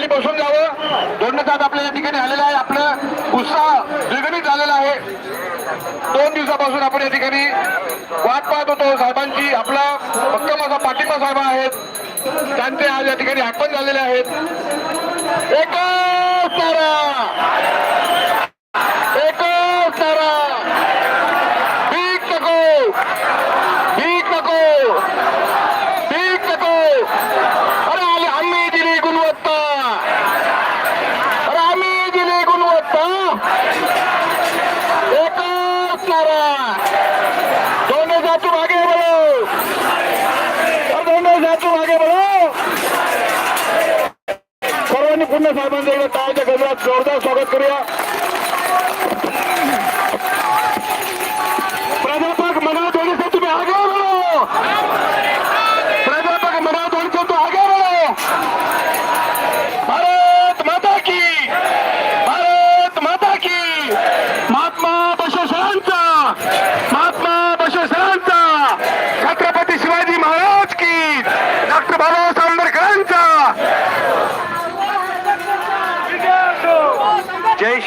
खाली बसून घ्यावं धोरणसाहेब आपल्या या ठिकाणी आलेला आहे. आपलं उत्साह द्विगणित झालेला आहे. दोन दिवसापासून आपण या ठिकाणी वाट पाहत होतो. साहेबांची आपला भक्कम असा पाठिंबा साहेब आहेत. त्यांचे आज या ठिकाणी आगमन झालेले आहेत. एका तारा एकच तारा भीक नको भीक नको भीक नको अरे आली आम्ही दिली गुणवत्ता अरे आम्ही दिली गुणवत्ता एकच तारा दोनों जातू आगे बढ़ो और दोनों जातू आगे बढ़ो सर्वांनी पुन्हा साहेबांचं एकदा टाळच्या गजरात जोरदार स्वागत करूया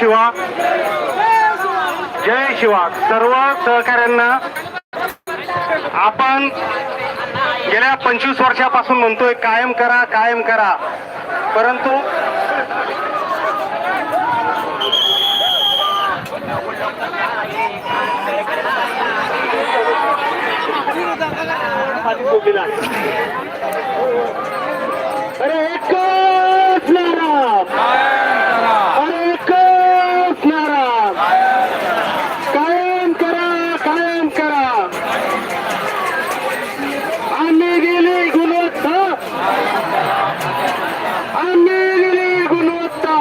शिवा. जय शिवा. सर्व सहकाऱ्यांना आपण गेल्या पंचवीस वर्षापासून म्हणतोय कायम करा कायम करा. परंतु अरे एक नारा अरे एकच नारा कायम करा कायम करा आम्ही गेली गुणवत्ता आम्ही गेली गुणवत्ता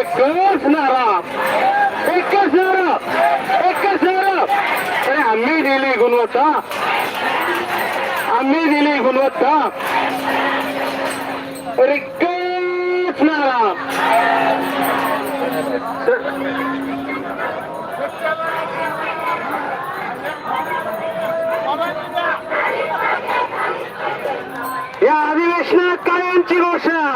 एकच नारा एकच नारा एकच नारा अरे आम्ही दिली गुणवत्ता. आम्ही दिली गुणवत्ता. अरे एकच नारा या अधिवेशनात कायमची घोषणा.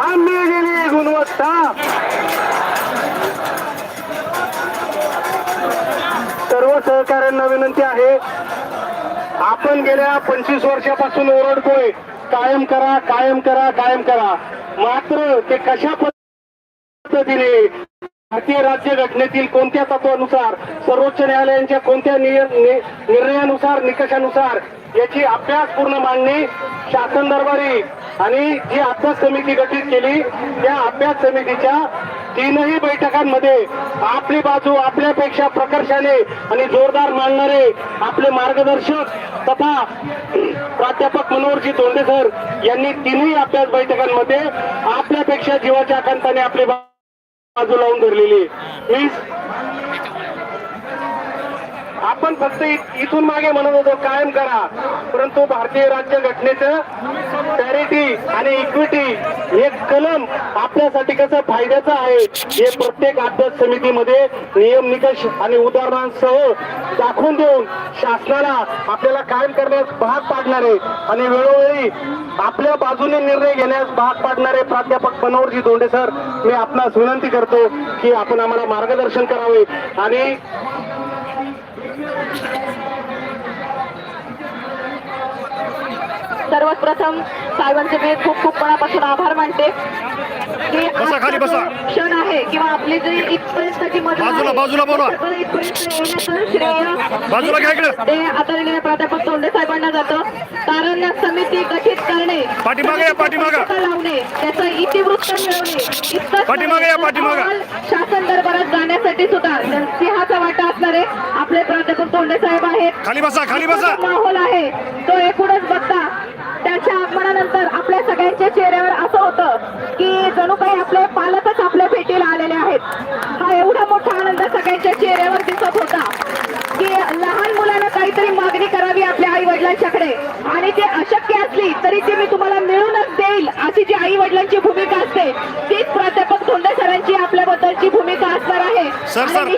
आम्ही दिली गुणवत्ता. सर्व सहकाऱ्यांना विनंती आहे आपण गेल्या पंचवीस वर्षापासून ओरडतोय कायम करा कायम करा कायम करा. मात्र ते कशा पद्धतीने भारतीय राज्य घटनेतील कोणत्या तत्वानुसार सर्वोच्च न्यायालयांच्या कोणत्या निर्णयानुसार निकषानुसार याची अभ्यासपूर्ण मांडणी शासन दरबारी आणि जी अभ्यास समिती गठीत केली त्या अभ्यास समितीच्या तीनही बैठकांमध्ये आपली बाजू आपल्यापेक्षा प्रकर्षाने आणि जोरदार मांडणारे आपले मार्गदर्शक तथा प्राध्यापक मनोहरजी धोंडे सर यांनी तीनही अभ्यास बैठकांमध्ये आपल्यापेक्षा जीवाच्या आकांताने आपली बाजू लावून धरलेली मी आपण फक्त इथून मागे म्हणत होतो कायम करा. परंतु भारतीय राज्य घटनेचं पॅरिटी आणि इक्विटी हे कलम आपल्यासाठी कसं फायद्याचं आहे हे प्रत्येक अभ्यास समितीमध्ये नियम निकष आणि उदाहरणांसह दाखवून देऊन शासनाला आपल्याला कायम करण्यास भाग पाडणारे आणि वेळोवेळी आपल्या बाजूने निर्णय घेण्यास भाग पाडणारे प्राध्यापक मनोहरजी धोंडे सर मी आपणास विनंती करतो की आपण आम्हाला मार्गदर्शन करावे. आणि सर्वात प्रथम साहेबांचे मी खूप खूप मनापासून आभार मानते. की क्षण आहे किंवा आपली जी इथपर्यंतची मदत बाजूला. ते आदरणीय प्राध्यापक तोंडे साहेबांना जातं. कारण समिती गठीत करणे लावणे त्याचं इतिवृत्त मिळवणे. शासन दरबारात जाण्यासाठी सुद्धा सिंहाचा वाटा असणारे आपले प्राध्यापक तोंडे साहेब आहेत. खाली बसा खाली बसा. माहोल आहे. तो एकूणच बघता त्याच्या आगमनानंतर आपल्या सगळ्यांच्या चेहऱ्यावर असं होतं की जणू काही आपले पालकच आपल्या भेटीला आलेले आहेत. हा एवढा मोठा आनंद सगळ्यांच्या चेहऱ्यावर दिसत होता की लहान मुलांना काहीतरी मागणी करावी आपल्या आई वडिलांच्याकडे आणि ते अशक्य असली तरी ती मी तुम्हाला मिळूनच देईल अशी जी आई वडिलांची भूमिका असते तीच प्राध्यापक धोंडे सरांची आपल्याबद्दलची भूमिका असणार आहे. आणि.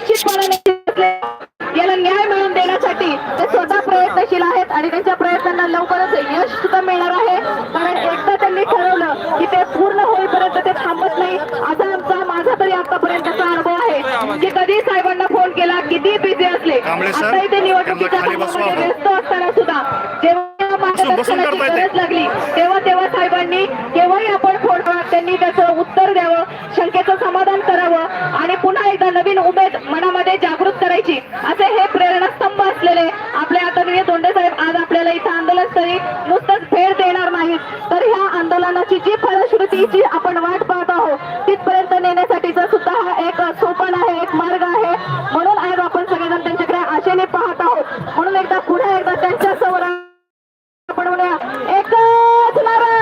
प्रयत्नशील आहेत आणि त्यांच्या प्रयत्नांना लवकरच यश सुद्धा मिळणार आहे कारण एकदा त्यांनी ठरवलं की ते पूर्ण होईपर्यंत ते थांबत नाही असा आमचा माझा तरी आतापर्यंतचा अनुभव आहे की कधी साहेबांना फोन केला किती बिझी असले आताही ते निवडणुकीच्या. कामामध्ये व्यस्त असताना सुद्धा जेव्हा मार्गदर्शनाची. गरज लागली तेव्हा तेव्हा साहेबांनी केव्हाही आपण फोन करा त्यांनी त्याचं उत्तर द्यावं शंकेचं समाधान करावं आणि पुन्हा एकदा नवीन उमेद मनामध्ये जागृत करायची असे हे प्रेरणास्तंभ असलेले आपले आदरणीय दोंडे साहेब आज आपल्याला इथं आंदोलनस्थळी नुसतंच भेट देणार नाहीत तर ह्या आंदोलनाची जी फलश्रुतीची आपण वाट पाहत आहोत तिथपर्यंत नेण्यासाठीचा सुद्धा हा एक सोपण आहे एक मार्ग आहे म्हणून आज आपण सगळेजण त्यांच्याकडे आशेने पाहत आहोत म्हणून एकदा पुन्हा एकदा त्यांच्यासमोर आपण म्हणूया एकच नारा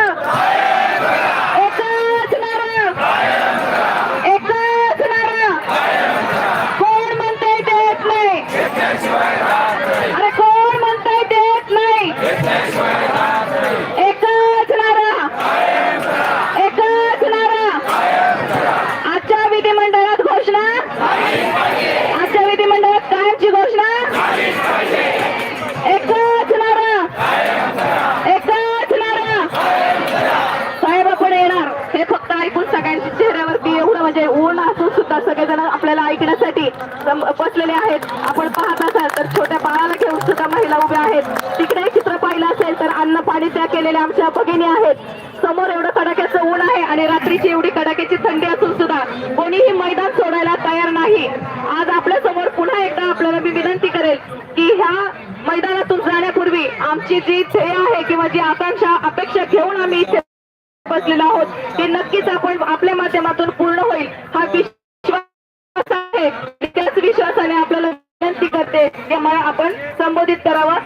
एकच नारा एकच नारा कोण म्हणते देत नाही अरे कोण म्हणते देत नाही एकच नारा एकच नारा आजच्या विधिमंडळात घोषणा आजच्या विधिमंडळात कायमची घोषणा एकच नारा एकच नारा साहेब आपण येणार हे फक्त ऐकून सगळ्यांच्या चेहऱ्यावरती एवढं म्हणजे ऊन असून सुद्धा सगळेजण आपल्याला ऐकण्यासाठी बसलेले आहेत. आपण पाहत असाल तर छोट्या बाळाला घेऊन सुद्धा महिला उभ्या आहेत. तिकडे चित्र पाहिलं असेल तर अन्न पाणी त्या केलेल्या आमच्या भगिनी आहेत. समोर एवढं कडाक्याचं ऊन आहे आणि रात्रीची एवढी कडाक्याची थंडी असून सुद्धा कोणीही मैदान सोडायला तयार नाही. आज आपल्यासमोर पुन्हा एकदा आपल्याला मी विनंती करेल की ह्या मैदानातून जाण्यापूर्वी आमची जी ध्येय आहे किंवा जी आकांक्षा अपेक्षा घेऊन आम्ही इथे बसलेलो आहोत ते नक्कीच आपण आपल्या माध्यमातून पूर्ण होईल. हा विषय करते आपण संबोधित करावं.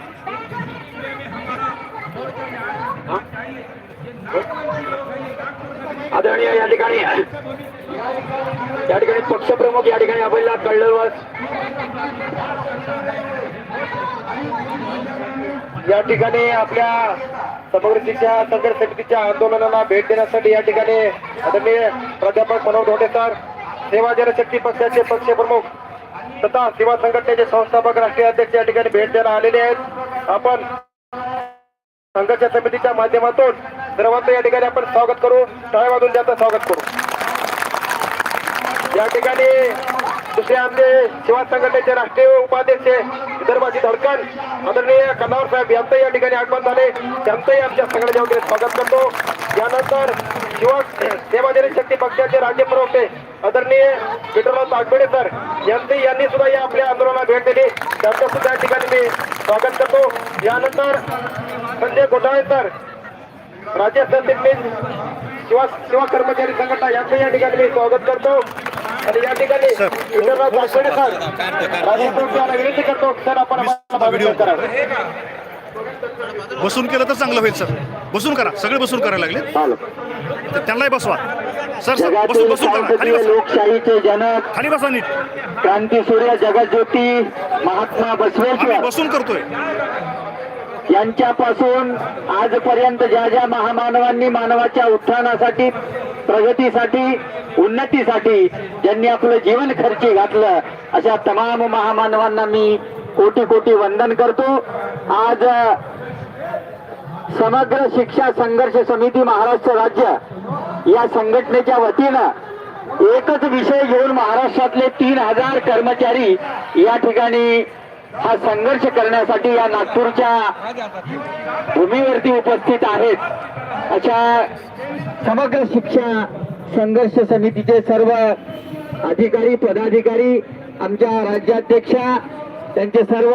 आदरणीय या ठिकाणी या ठिकाणी पक्षप्रमुख या ठिकाणी आपल्याला कळलं या ठिकाणी आपल्या समग्र सदर समितीच्या आंदोलनाला भेट देण्यासाठी या ठिकाणी आदरणीय प्राध्यापक मनोहर होते सर सेवा जनशक्ती पक्षाचे पक्षप्रमुख तथा सेवा संघटनेचे संस्थापक राष्ट्रीय अध्यक्ष या ठिकाणी भेट द्यायला आलेले आहेत. आपण संघर्ष समितीच्या माध्यमातून सर्वांचं या ठिकाणी आपण स्वागत करू. टाळ्या वाजून त्याचं स्वागत करू. या ठिकाणी दुसरे आमचे शिवा संघटनेचे राष्ट्रीय उपाध्यक्ष विदर्भाची धडकन आदरणीय कन्नावर साहेब यांचंही या ठिकाणी आगमन झाले. त्यांचंही आमच्या सगळ्यांच्या वतीने स्वागत करतो. यानंतर शिवा सेवा शक्ती पक्षाचे राज्य प्रवक्ते आदरणीय विठ्ठलराव ताकबेडे सर यांचे यांनी सुद्धा या आपल्या आंदोलनाला भेट दिली. त्यांचं सुद्धा या ठिकाणी मी स्वागत करतो. यानंतर संजय घोटाळे सर राज्य सरचिटणीस शिवा शिवा कर्मचारी संघटना यांचं या ठिकाणी मी स्वागत करतो. आणि या ठिकाणी विनंती करतो सर आपण बसून केलं तर चांगलं होईल सर. बसून करा सगळे बसून करायला लागले. तर त्यांनाही बसवा. सर सर बसून बसून करा. खाली बसा. लोकशाहीचे जनक खाली बसा नीट. क्रांतीसूर्य जगज्योती महात्मा बसवेश्वर बसून करतोय. यांच्यापासून आजपर्यंत ज्या ज्या महामानवांनी मानवाच्या उत्थानासाठी प्रगतीसाठी उन्नतीसाठी ज्यांनी आपलं जीवन खर्ची घातलं अशा तमाम महामानवांना मी कोटी कोटी वंदन करतो. आज समग्र शिक्षा संघर्ष समिती महाराष्ट्र राज्य या संघटनेच्या वतीनं एकच विषय घेऊन महाराष्ट्रातले तीन हजार कर्मचारी या ठिकाणी हा संघर्ष करण्यासाठी या नागपूरच्या भूमीवरती उपस्थित आहेत. अशा समग्र शिक्षा संघर्ष समितीचे सर्व अधिकारी पदाधिकारी आमच्या राज्याध्यक्षा त्यांचे सर्व